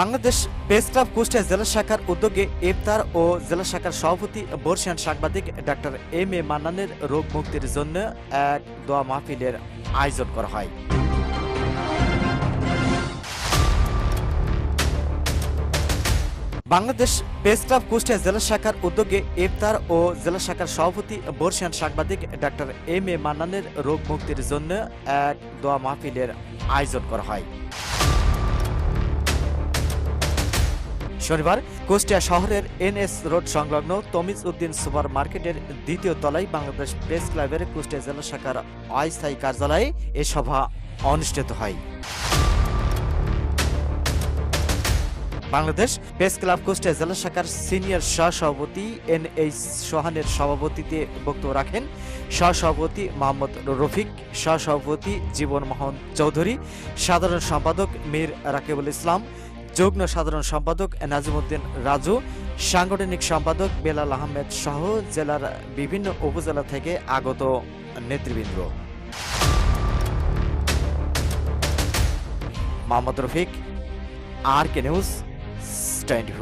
Bangladesh press club Kushtia জেলা শাখার উদ্যোগে ইফতার ও জেলা শাখার সভাপতি বর্ষিয়ান সাংবাদিক ডাক্তার এম এ মান্নানের রোগ মুক্তির জন্য এক দোয়া মাহফিলের আয়োজন করা হয়। বাংলাদেশ প্রেস ক্লাব কুষ্টিয়া জেলা শাখার উদ্যোগে ইফতার ও জেলা শাখার সভাপতি বর্ষিয়ান সাংবাদিক ডাক্তার এম এ মান্নানের রোগ মুক্তির জন্য এক দোয়া মাহফিলের আয়োজন করা হয়। শনিবার কুষ্টিয়া শহরের এনএস রোড সংলগ্ন তমিজ উদ্দিন সুপার মার্কেটের দ্বিতীয় তলায় বাংলাদেশ প্রেস ক্লাবের কুষ্টিয়া জেলা শাখার অস্থায়ী কার্যালয়ে এ সভা অনুষ্ঠিত হয়। বাংলাদেশ প্রেস ক্লাব কুষ্টিয়া জেলা শাখার সিনিয়র সহসভাপতি এন এইচ সোহানের সভাপতিতে বক্তব্য রাখেন সহসভাপতি মোহাম্মদ রফিক, সহসভাপতি জীবন মোহন চৌধুরী, সাধারণ সম্পাদক মীর রাকিবুল ইসলাম যুগ্ম সাধারণ সম্পাদক নাজিমুদ্দিন রাজু, সাংগঠনিক সম্পাদক বেলাল আহমেদ সহ জেলার বিভিন্ন উপজেলা থেকে আগত নেতৃবৃন্দ। Mohammad Rafiq R K news, twenty